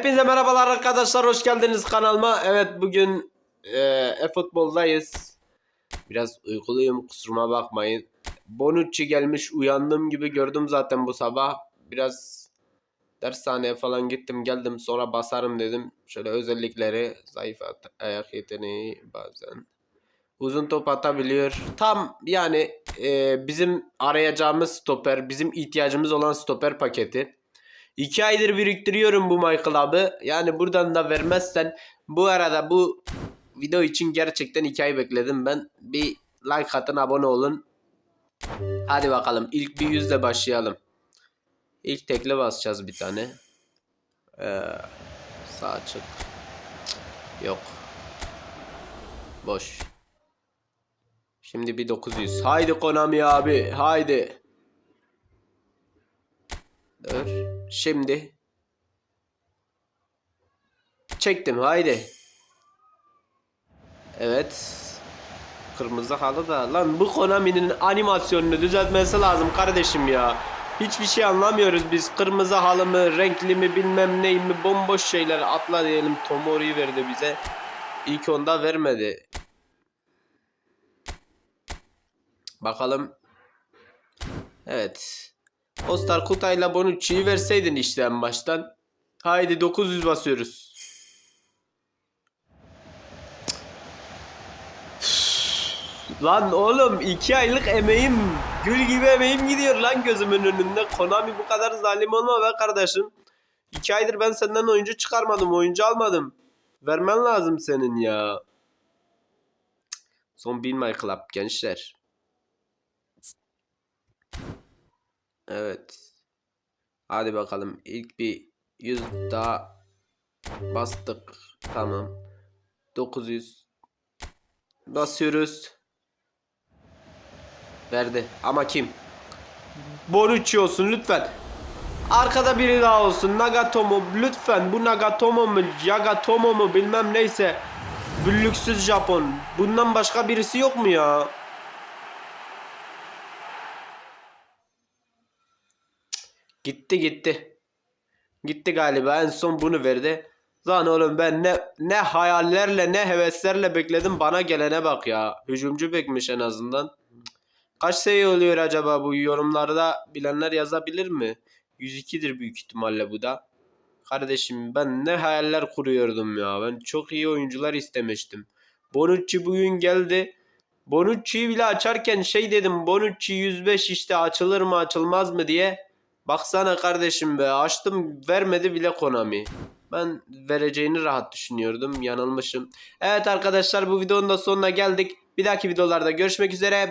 Hepinize merhabalar arkadaşlar hoş geldiniz kanalıma. Evet bugün e, e-futboldayız. Biraz uykuluyum kusuruma bakmayın. Bonucci gelmiş uyandım gibi gördüm zaten bu sabah. Biraz dershaneye falan gittim geldim sonra basarım dedim. Şöyle özellikleri zayıf ayak yeteneği bazen. Uzun top atabiliyor. Tam yani e, bizim arayacağımız stoper, bizim ihtiyacımız olan stoper paketi. İki aydır biriktiriyorum bu Michael abi. Yani buradan da vermezsen bu arada bu video için gerçekten iki ay bekledim ben. Bir like atın abone olun. Hadi bakalım ilk bir yüzle başlayalım. İlk tekle basacağız bir tane. Ee, sağ açık. Yok. Boş. Şimdi bir 900. Haydi Konami abi. Haydi. Dur. Şimdi. Çektim haydi. Evet. Kırmızı halı da. Lan bu Konami'nin animasyonunu düzeltmesi lazım kardeşim ya. Hiçbir şey anlamıyoruz biz. Kırmızı halı mı, renkli mi, bilmem ney mi, bomboş şeyler. Atla diyelim Tomori'yi verdi bize. İlk onda vermedi. Bakalım. Evet. Ostar Kutay'la Bonucci'yi verseydin işte en baştan. Haydi 900 basıyoruz. Lan oğlum 2 aylık emeğim gül gibi emeğim gidiyor lan gözümün önünde. Konami bu kadar zalim olma be kardeşim. 2 aydır ben senden oyuncu çıkarmadım, oyuncu almadım. Vermen lazım senin ya. Son Bin My Club gençler. Evet. Hadi bakalım. İlk bir 100 daha bastık. Tamam. 900 basıyoruz. Verdi. Ama kim? Bonucci olsun lütfen. Arkada biri daha olsun. Nagatomo lütfen. Bu Nagatomo mu? Yagatomo mu? Bilmem neyse. Büllüksüz Japon. Bundan başka birisi yok mu ya? Gitti gitti. Gitti galiba en son bunu verdi. Lan oğlum ben ne ne hayallerle ne heveslerle bekledim bana gelene bak ya. Hücumcu bekmiş en azından. Kaç seviye oluyor acaba bu yorumlarda bilenler yazabilir mi? 102'dir büyük ihtimalle bu da. Kardeşim ben ne hayaller kuruyordum ya. Ben çok iyi oyuncular istemiştim. Bonucci bugün geldi. Bonucci'yi bile açarken şey dedim. Bonucci 105 işte açılır mı açılmaz mı diye. Baksana kardeşim be açtım vermedi bile Konami. Ben vereceğini rahat düşünüyordum. Yanılmışım. Evet arkadaşlar bu videonun da sonuna geldik. Bir dahaki videolarda görüşmek üzere.